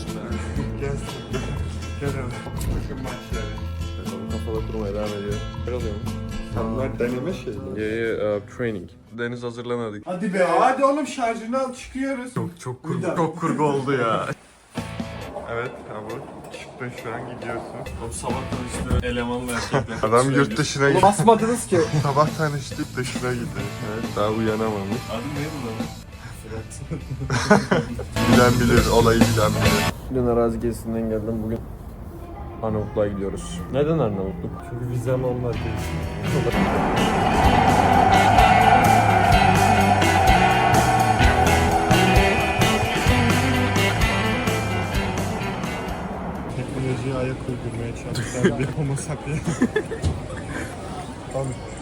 ben? Gelsin. Gel abi. Bakın maç yani. Bakalım kafada kurmaya devam ediyor. Ne oluyor mu? Bunlar deneme şeyleri. Yeah, yeah, uh, training. Deniz hazırlanadık. Hadi be. Hadi oğlum şarjını al çıkıyoruz. Çok çok kurgu, çok kurgu oldu ya. Evet abi. Çıktın şu an gidiyorsun. Oğlum sabahtan işte elemanla erkekler. Adam yurt dışına gitti. Basmadınız ki. Sabah tanıştık dışına gidiyor. Evet daha uyanamamış. Adı ne bu Bilen bilir, olayı bilen bilir. Dün arazi gezisinden geldim. Bugün Arnavutluğa gidiyoruz. Neden Arnavutluk? Çünkü vizem olmadı. Teknolojiye ayak uydurmaya çalışan bir homo sapien. Abi.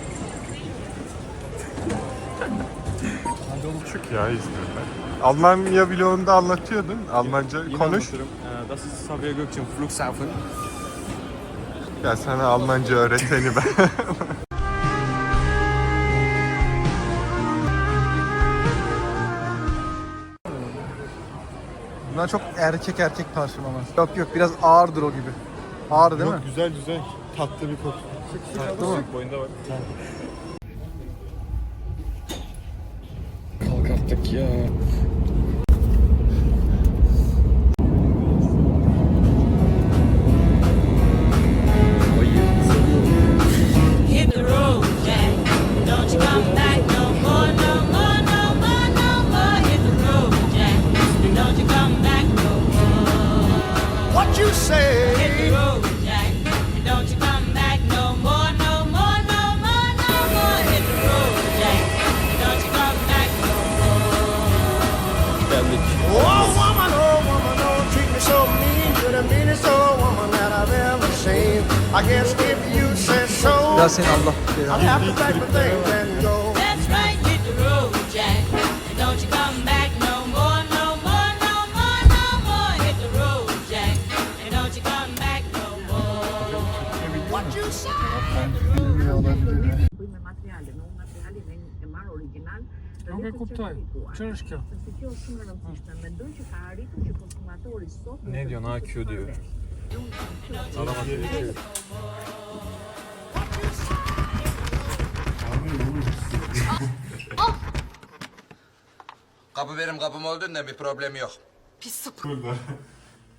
Çık ya İzmir'den. Almanya vlogunda anlatıyordun. Almanca konuş. Ee, Das ist Sabiha Gökçen Flughafen. Ya sana Almanca öğreteni ben. Bunlar çok erkek erkek parfüm ama. Yok yok biraz ağırdır o gibi. Ağır değil mi? Yok güzel güzel. Tatlı bir koku. Tatlı mı? Boyunda bak. Kalk artık Ya seni Allah. I'll Nuk e kuptoj. Ç'është kjo? Sepse kjo është shumë e rëndësishme. Mendoj që ka arritur që konsumatori sot Ne diyor? AQ diyor. Arama Kapı benim kapım olduğundan bir problem yok. Burada.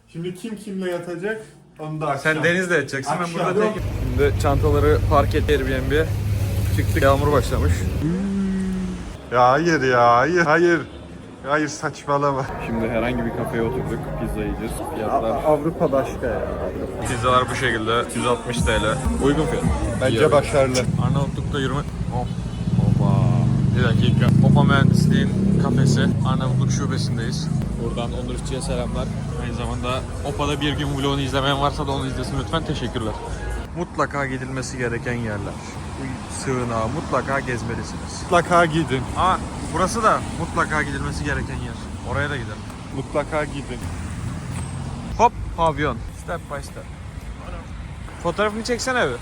Şimdi kim kimle yatacak? Onu da akşam. Sen denizde yatacaksın. Ben burada tekim. Şimdi çantaları park et Airbnb'ye. Çıktık. Yağmur başlamış. Ya hayır ya hayır hayır. Hayır saçmalama. Şimdi herhangi bir kafeye oturduk. Pizza yiyeceğiz. Fiyatlar. Avrupa başka ya. Pizzalar bu şekilde. 160 TL. Uygun fiyat. Bence başarılı. Arnavutluk'ta yürüme... Hop. Hoppa. Bir dakika. Hopa Mühendisliğin kafesi. Arnavutluk şubesindeyiz. Buradan Onur İşçi'ye selamlar. Aynı zamanda Opa'da bir gün vlogunu izlemeyen varsa da onu izlesin lütfen. Teşekkürler. Mutlaka gidilmesi gereken yerler. Bu sığınağı mutlaka gezmelisiniz. Mutlaka gidin. Aa burası da mutlaka gidilmesi gereken yer. Oraya da gidelim. Mutlaka gidin. Hop pavyon. Step by step. Fotoğrafını çeksene bir.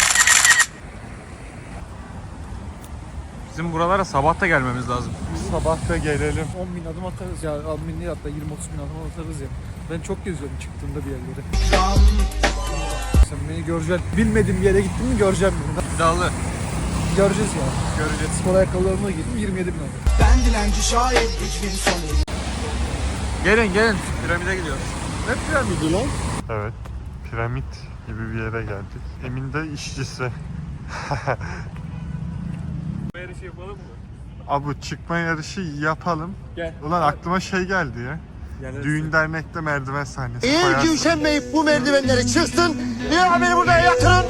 Bizim buralara sabah da gelmemiz lazım. Sabah da gelelim. 10 bin adım atarız ya. 10 bin değil hatta 20-30 bin adım atarız ya. Ben çok geziyorum çıktığımda bir yerlere. Sen beni göreceksin. Bilmediğim bir yere gittin mi göreceğim beni. İddialı. Göreceğiz ya. Göreceğiz. Spor ayakkabılarımla gittim 27 bin adım. Ben dilenci şair, hiçbir sonu. Gelin gelin. Piramide gidiyoruz. Ne piramidi lan? Evet. Piramit gibi bir yere geldik. Emin de işçisi. Yarışı yapalım mı? Abi çıkma yarışı yapalım. Gel. Ulan aklıma şey geldi ya. Gel. Düğün dernekte merdiven sahnesi Eğer koyarsın. bu merdivenleri çıksın, ya beni buraya yatırın.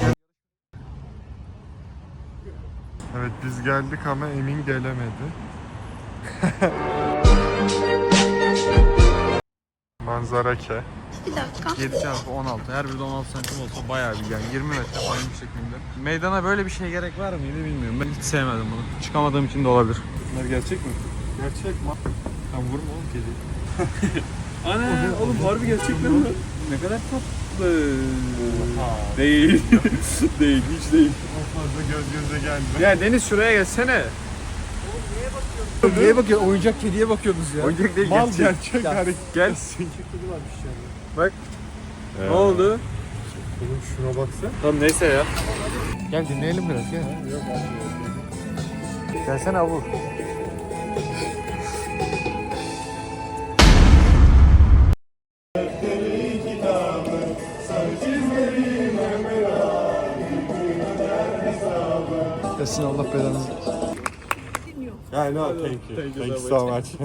Evet biz geldik ama Emin gelemedi. Manzara ke. 7 çarpı 16. Her biri 16 santim olsa bayağı bir yani 20 metre falan yüksekliğinde. Meydana böyle bir şey gerek var mıydı bilmiyorum. Ben hiç sevmedim bunu. Çıkamadığım için de olabilir. Bunlar gerçek mi? Gerçek mi? Tam vurma oğlum kedi. Ana oğlum harbi gerçek lan bu. Ne kadar tatlı. Değil. değil hiç değil. O fazla göz göze geldi. Ya Deniz şuraya gelsene. Neye bakıyorsun? Oyuncak kediye bakıyorsunuz ya. Oyuncak değil Mal gerçek. gerçek Ya. hareket. Gel. Kedi varmış yani. Bak. Ne oldu? Oğlum şuna baksana. Tamam neyse ya. Gel dinleyelim biraz gel. Gelsene abu. Desin Allah belanızı. Yeah, no, thank you. Thank you so much.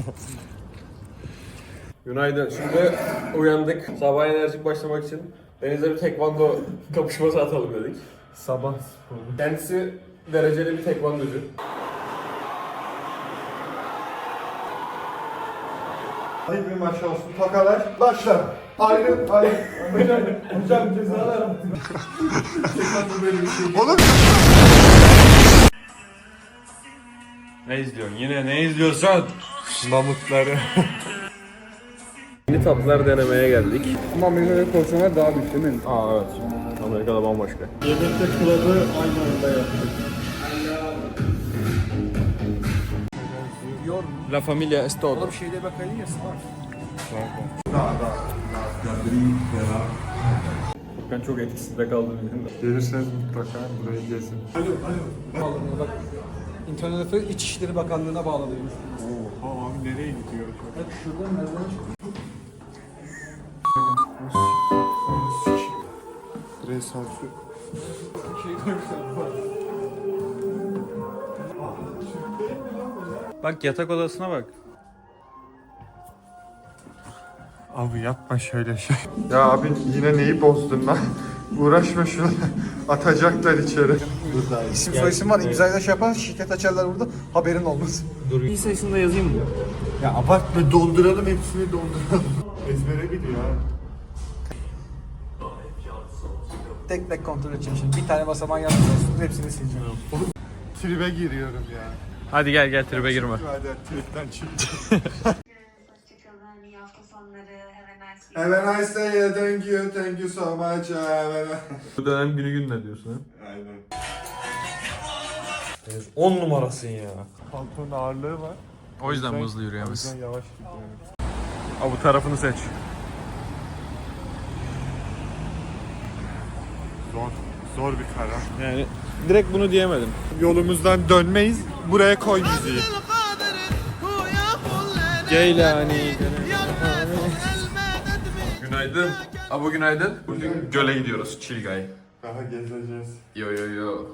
Günaydın. Şimdi uyandık. Sabah enerjik başlamak için Deniz'e bir tekvando kapışması atalım dedik. Sabah sporu. Kendisi dereceli bir tekvandocu. Hadi bir maç olsun. Tokalar. Başla. Ayrı, ayrı. Hocam, hocam cezalar Oğlum Ne izliyorsun? Yine ne izliyorsun? mamutları. Yeni tatlılar denemeye geldik. Ama Amerika'da porsiyonlar daha büyük değil mi? Aa evet. Amerika'da bambaşka. Yemekte klubı aynı anda yaptık. La Familia es todo. Oğlum şeyde bakaydın ya Smart. Ben çok etkisinde kaldım. Gelirseniz mutlaka burayı gezin. Bağlanıyor bak. İnternete İçişleri Bakanlığı'na bağlanıyormuş. Oha abi nereye gidiyor? Bak şuradan merdiven çıkıyor. Buraya sansür. Şey koymuşlar. Bak yatak odasına bak. Abi yapma şöyle şey. Ya abi yine neyi bozdun lan? Uğraşma şuna. Atacaklar içeri. İsim soyisim var. İmzayla şey yapar. Şirket açarlar burada. Haberin olmaz. İyi sayısında yazayım mı? Ya abartma dolduralım hepsini dolduralım. Ezbere gidiyor ha. Tek tek kontrol edeceğim şimdi. Bir tane basamak yapmayacağız. Hepsini sileceğim. Tribe giriyorum ya. Hadi gel gel tribe girme. Hadi tripten çık. Hoşçakalın, iyi hafta sonları, have a nice week. Have a nice day, yeah, thank you, thank you so much. Bu dönem günü gününe diyorsun ha? Aynen. 10 numarasın ya. Paltonun ağırlığı var. O yüzden O hızlı yürüyemez? yüzden yavaş gidiyorum. Aa, bu tarafını seç. Zor, zor bir karar. Yani direkt bunu diyemedim. Yolumuzdan dönmeyiz, buraya koy müziği. Geylani. Günaydın. Abo günaydın. Bugün göle gidiyoruz. Chill guy. Daha gezeceğiz. Yo yo yo.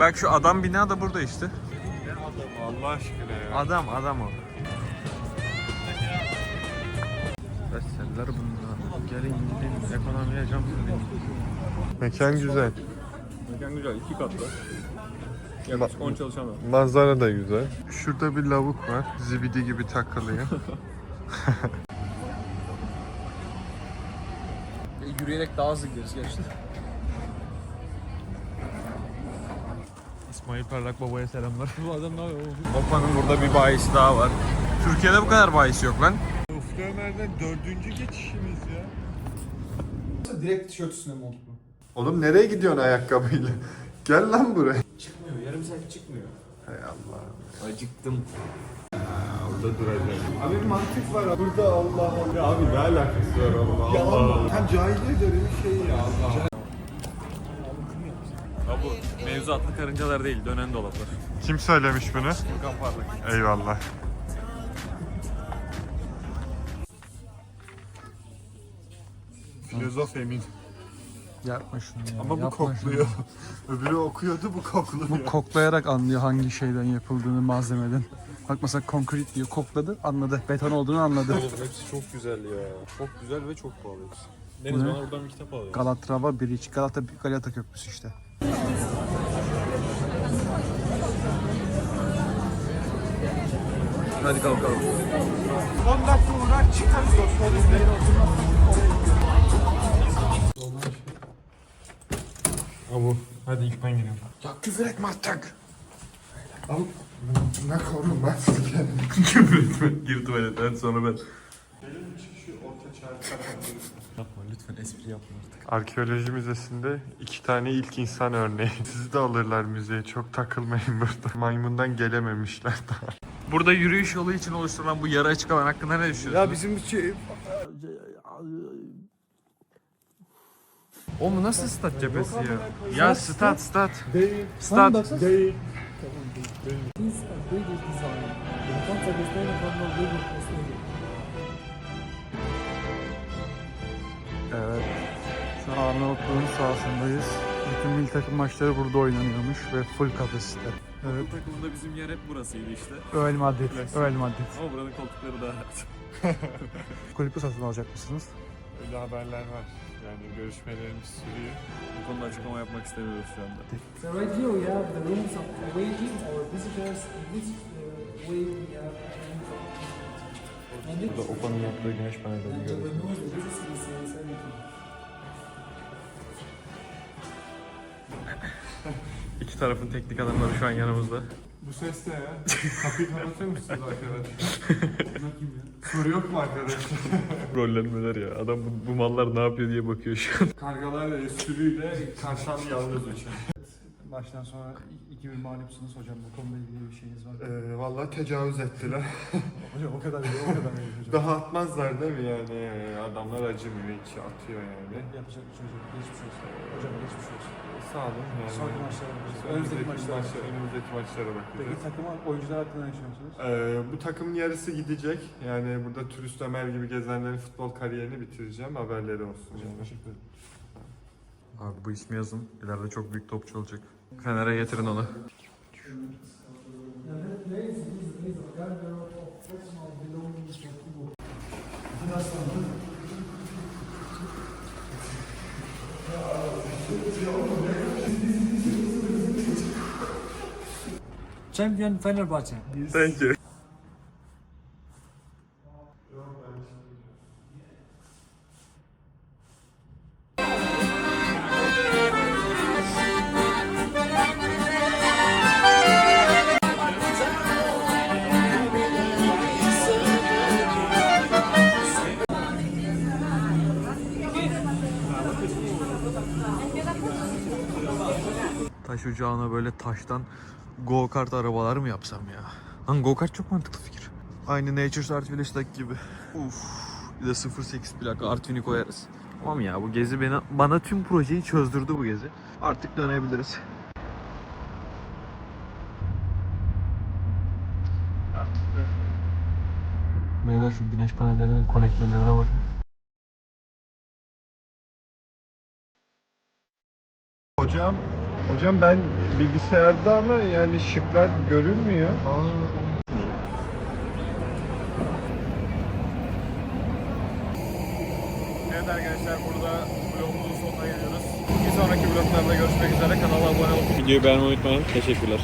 Bak şu adam bina da burada işte. Allah aşkına ya. Adam adam o. Bestseller bunlar. Gelin gidin ekonomiye cam sürdüm. Mekan güzel. Mekan güzel iki katlı. Yaklaşık 10 çalışan var. Manzara da güzel. Şurada bir lavuk var. Zibidi gibi takılıyor. Yürüyerek daha hızlı gideriz gerçi. İsmail Parlak Baba'ya selamlar. Bu adam ne yapıyor? Opa'nın burada bir bayisi daha var. Türkiye'de bu kadar bayisi yok lan. Ufka Ömer'den dördüncü geçişimiz ya. Direkt tişört üstüne montlu. Oğlum nereye gidiyorsun ayakkabıyla? Gel lan buraya. Çıkmıyor, yarım saat çıkmıyor. Hay Allah. Acıktım. Burada duracağım. Abi bir mantık var. Burada Allah Allah. Ya abi ne alakası var Allah Allah. Sen cahiliye dönemi şey ya Allah. Ya bu mevzu atlı karıncalar değil, dönen dolaplar. Kim söylemiş bunu? Furkan Parlak. Eyvallah. Filozof Emin. Yapma şunu ya. Ama bu yapma kokluyor. Öbürü okuyordu bu kokluyor. Bu koklayarak anlıyor hangi şeyden yapıldığını malzemeden. Bak mesela konkret diyor kokladı anladı. Beton olduğunu anladı. hepsi çok güzel ya. Çok güzel ve çok pahalı hepsi. Deniz ne? bana buradan bir kitap alıyor. Galatrava Bridge. Galata, Galata Köprüsü işte. Hadi kalkalım. 10 dakika uğrar çıkarız Abu, hadi ilk ben gireyim. Ya küfür etme artık. Abi ne korun ben sizi Küfür etme. Gir tuvaletten sonra ben. Benim çıkışı orta çağ Yapma lütfen espri yapma artık. Arkeoloji müzesinde iki tane ilk insan örneği. Sizi de alırlar müzeye çok takılmayın burada. Maymundan gelememişler daha. Burada yürüyüş yolu için oluşturulan bu yara açık alan hakkında ne düşünüyorsunuz? Ya bizim şey... Oğlum nasıl stat cephesi ya? Ya stat stat. Değil. Stat. Değil. This a British design. The concept is taken from the British Australia. Evet. Şu an Arnavutluğun sahasındayız. Bütün milli takım maçları burada oynanıyormuş ve full kapasite. Evet. takımında bizim yer hep burasıydı işte. Real Madrid. Real Madrid. Ama buranın koltukları daha rahat. Kulüpü satın alacak mısınız? Öyle haberler var. Yani görüşmelerimiz sürüyor. Bu konuda açıklama yapmak istemiyoruz şu anda. So right here we have the rooms of waiting or visitors. In this uh, way we have and it's Opan'ın yaptığı güneş panelleri and the nose, this is this is everything. İki tarafın teknik adamları şu an yanımızda. Bu ses ne ya? Kapıyı kapatır mısınız arkadaşlar? Soru yok mu arkadaşlar? Rollenmeler ya. Adam bu, bu mallar ne yapıyor diye bakıyor şu an. Kargalar esprüyle karşılan yalnız uçar. Maçtan sonra 2-1 mağlupsunuz hocam. Bu konuyla ilgili bir şeyiniz var mı? Ee, vallahi tecavüz ettiler. Hocam o kadar değil, o kadar değil hocam. Daha atmazlar değil mi yani? Ee, Adamlar acımıyor hiç atıyor yani. Yapacak bir şey hocam. Geçmiş olsun. Hocam geçmiş olsun. Sağ olun yani. Sonraki maçlara bakacağız. Önümüzdeki Önümüzdeki maçlara maçlara, önümüzdeki maçlara Peki bakacağız. takıma oyuncular hakkında ne düşünüyorsunuz? Ee, bu takımın yarısı gidecek. Yani burada turist Ömer gibi gezenlerin futbol kariyerini bitireceğim. Haberleri olsun. Hocam Yani. teşekkür ederim. Abi bu ismi yazın. İleride çok büyük topçu olacak. Fener'e getirin onu. Champion Fenerbahçe. Thank you. Taş ocağına böyle taştan go kart arabalar mı yapsam ya? Lan go kart çok mantıklı fikir. Aynı Nature's Art Village'daki gibi. Uf. Bir de 08 plaka Artvin'i koyarız. Tamam ya bu gezi beni, bana tüm projeyi çözdürdü bu gezi. Artık dönebiliriz. Beyler şu güneş panellerinin konektörlerine bakın. Hocam, hocam ben bilgisayarda ama yani şıklar görünmüyor. Evet arkadaşlar burada vlogumuzun sonuna geliyoruz. Bir sonraki vloglarda görüşmek üzere. Kanala abone olun. Videoyu beğenmeyi unutmayın. Teşekkürler.